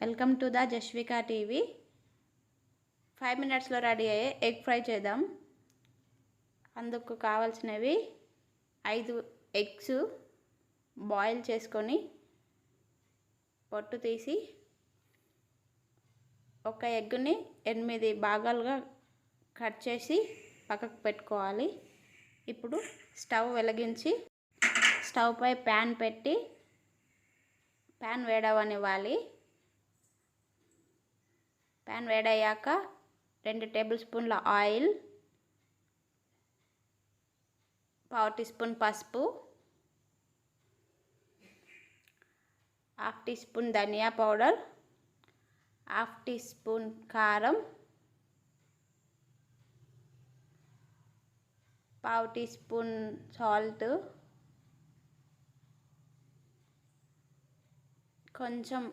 Welcome to the Jaswika TV. Five మినిట్స్లో ready అయ్యే egg fry చేద్దాం. అందుకు కావాల్సినవి ఐదు ఎగ్స్ బాయిల్ చేసుకొని పొట్టు తీసి ఒక ఎగ్ని ఎనిమిది భాగాలుగా కట్ చేసి పక్కకు పెట్టుకోవాలి. ఇప్పుడు స్టవ్ వెలిగించి స్టవ్పై ప్యాన్ పెట్టి ప్యాన్ వేడవనివ్వాలి. ప్యాన్ వేడయ్యాక రెండు టేబుల్ స్పూన్ల ఆయిల్ పావు టీ స్పూన్ పసుపు హాఫ్ టీ స్పూన్ ధనియా పౌడర్ హాఫ్ టీ స్పూన్ కారం పావు టీ స్పూన్ సాల్ట్ కొంచెం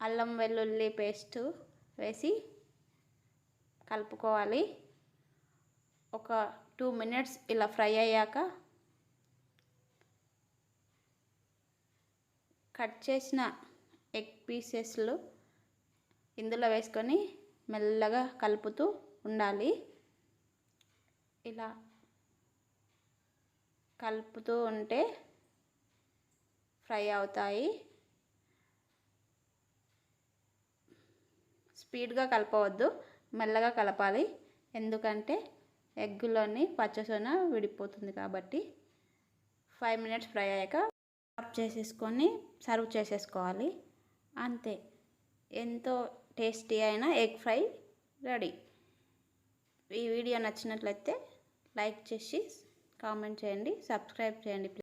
అల్లం వెల్లుల్లి పేస్టు వేసి కలుపుకోవాలి. ఒక టూ మినిట్స్ ఇలా ఫ్రై అయ్యాక కట్ చేసిన ఎగ్ పీసెస్లు ఇందులో వేసుకొని మెల్లగా కలుపుతూ ఉండాలి. ఇలా కలుపుతూ ఉంటే ఫ్రై అవుతాయి. స్పీడ్గా కలపవద్దు మెల్లగా కలపాలి. ఎందుకంటే ఎగ్గులోని పచ్చసొన విడిపోతుంది కాబట్టి ఫైవ్ మినిట్స్ ఫ్రై అయ్యాక ఆఫ్ చేసేసుకొని సర్వ్ చేసేసుకోవాలి. అంతే. ఎంతో టేస్టీ అయిన ఎగ్ ఫ్రై రెడీ. ఈ వీడియో నచ్చినట్లయితే లైక్ చేసి కామెంట్ చేయండి సబ్స్క్రైబ్ చేయండి.